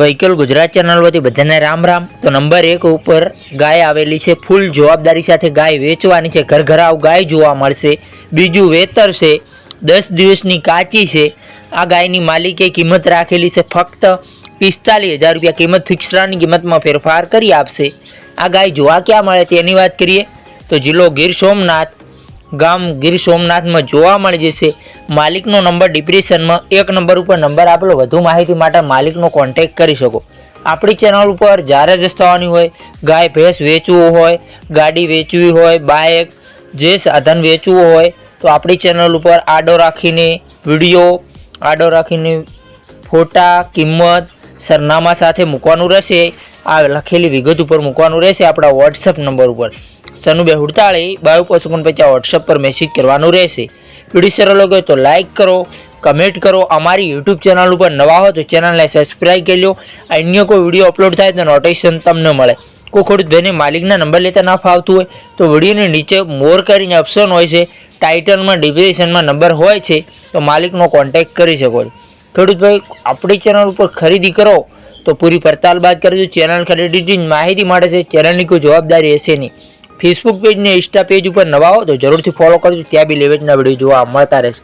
Vehicle Gujarat channel વતી બધાને રામ રામ. તો નંબર એક ઉપર ગાય આવેલી છે, ફૂલ જવાબદારી સાથે ગાય વેચવાની છે ઘર ઘરાવ ગાય જોવા મળશે. બીજું વેતર છે, દસ દિવસની કાચી છે. આ ગાયની માલિકે કિંમત રાખેલી છે, ફક્ત પિસ્તાલીસ હજાર રૂપિયા કિંમત ફિક્સરાની કિંમતમાં ફેરફાર કરી આપશે. આ ગાય જોવા ક્યાં મળે તેની વાત કરીએ? તો જિલ્લો ગીર સોમનાથ ગામ ગીર સોમનાથમાં જોવા મળી જશે માલિકનો નંબર ડિપ્રેશનમાં એક નંબર ઉપર નંબર આપેલો. વધુ માહિતી માટે માલિકનો કોન્ટેક્ટ કરી શકો. આપણી ચેનલ ઉપર જ્યારે જ થવાની હોય, ગાય, ભેંસ વેચવું હોય, ગાડી વેચવી હોય બાઇક જે સાધન વેચવું હોય, તો આપણી ચેનલ ઉપર આડો રાખીને વીડિયો આડો રાખીને ફોટા, કિંમત સરનામા સાથે મૂકવાનું રહેશે. આ લખેલી વિગત ઉપર મૂકવાનું રહેશે આપણા વોટ્સઅપ નંબર ઉપર. સનુબે હુડતાળી બાયો પાંચ પછી વોટ્સઅપ પર મેસેજ કરવાનું રહેશે. વીડિયો સરળ હોય તો લાઇક કરો કમેન્ટ કરો. અમારી યુટ્યુબ ચેનલ ઉપર નવા હો તો ચેનલને સબસ્ક્રાઈબ કરી લો અન્ય કોઈ વીડિયો અપલોડ થાય તો નોટિફિકેશન તમને મળે. કોઈ ખોટું ભાઈને માલિકના નંબર લેતા ના ફાવતું હોય તો વિડીયોની નીચે મોર કરીને ઓપ્શન હોય છે. ટાઇટલમાં ડિપ્રેશનમાં નંબર હોય છે તો માલિકનો કોન્ટેક્ટ કરી શકો છો. ખેડૂતભાઈ આપણી ચેનલ ઉપર ખરીદી કરો, તો પૂરી પડતાલ બાદ કરજો. ચેનલ ખરીદી માહિતી મળે છે. ચેનલની કોઈ જવાબદારી હશે નહીં. ફેસબુક પેજ ને ઇન્સ્ટા પેજ ઉપર નવા હો તો જરૂરથી ફોલો કરજો. ત્યાં બી લેવેચના વીડિયો જોવા મળતા રહેશે.